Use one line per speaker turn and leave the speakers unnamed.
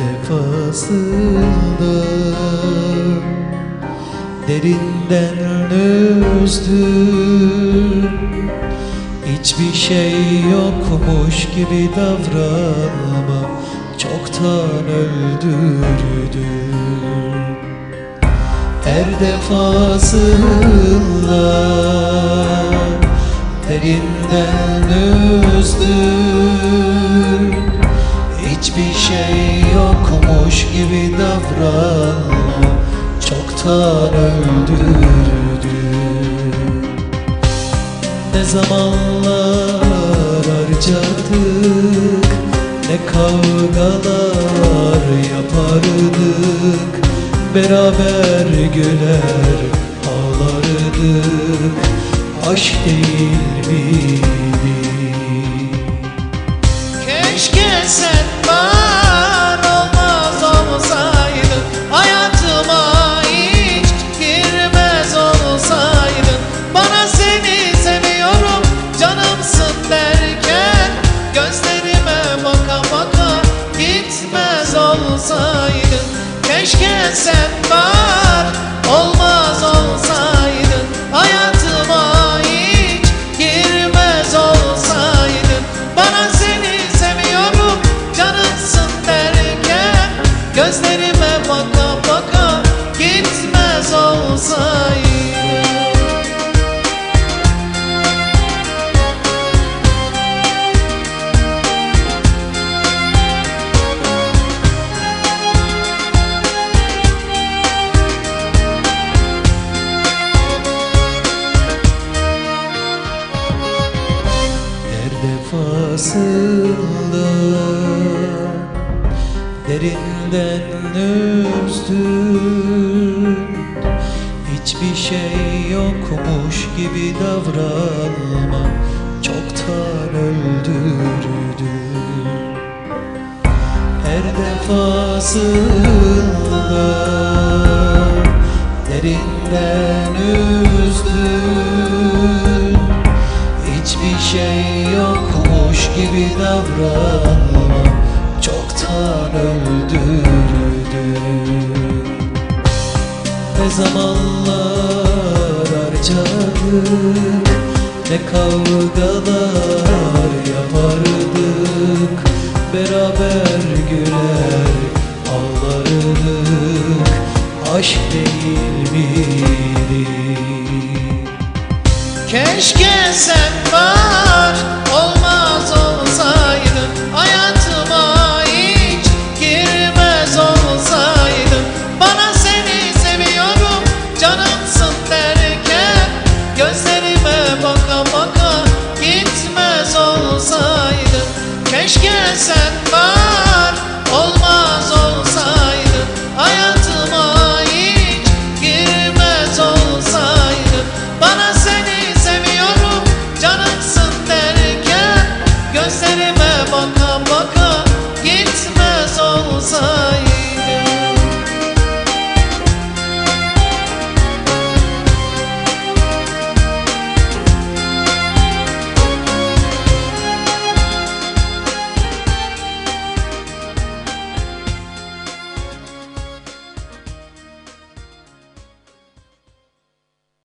defasında Derinden üzdün Hiçbir şey yokmuş gibi davranma Çoktan öldürdün her defasında Terinden üzdün Hiçbir şey yokmuş gibi davranma Çoktan öldürdün. Ne zamanlar harcadık Ne kavgalar yapardık. Beraber güler ağlardık. Aşk değil miydi?
Keşke sen olsaydın Keşke sen var olmaz olsaydın Hayatıma hiç girmez olsaydın. Bana seni seviyorum canımsın derken Gözlerime
Her defasında Derinden üzdün. Hiçbir şey yokmuş gibi davranma Çoktan öldürdün. Her defasında Derinden üzdün Hiçbir şey yokmuş gibi davranma Çoktan öldürdün Ne zamanlar harcadık Ne kavgalar yapardık. Beraber
Sen var olmaz olsaydın Hayatıma hiç girmez olsaydın Bana seni seviyorum canımsın derken Gözlerime baka baka gitmez olsaydın Keşke sen Gözlerime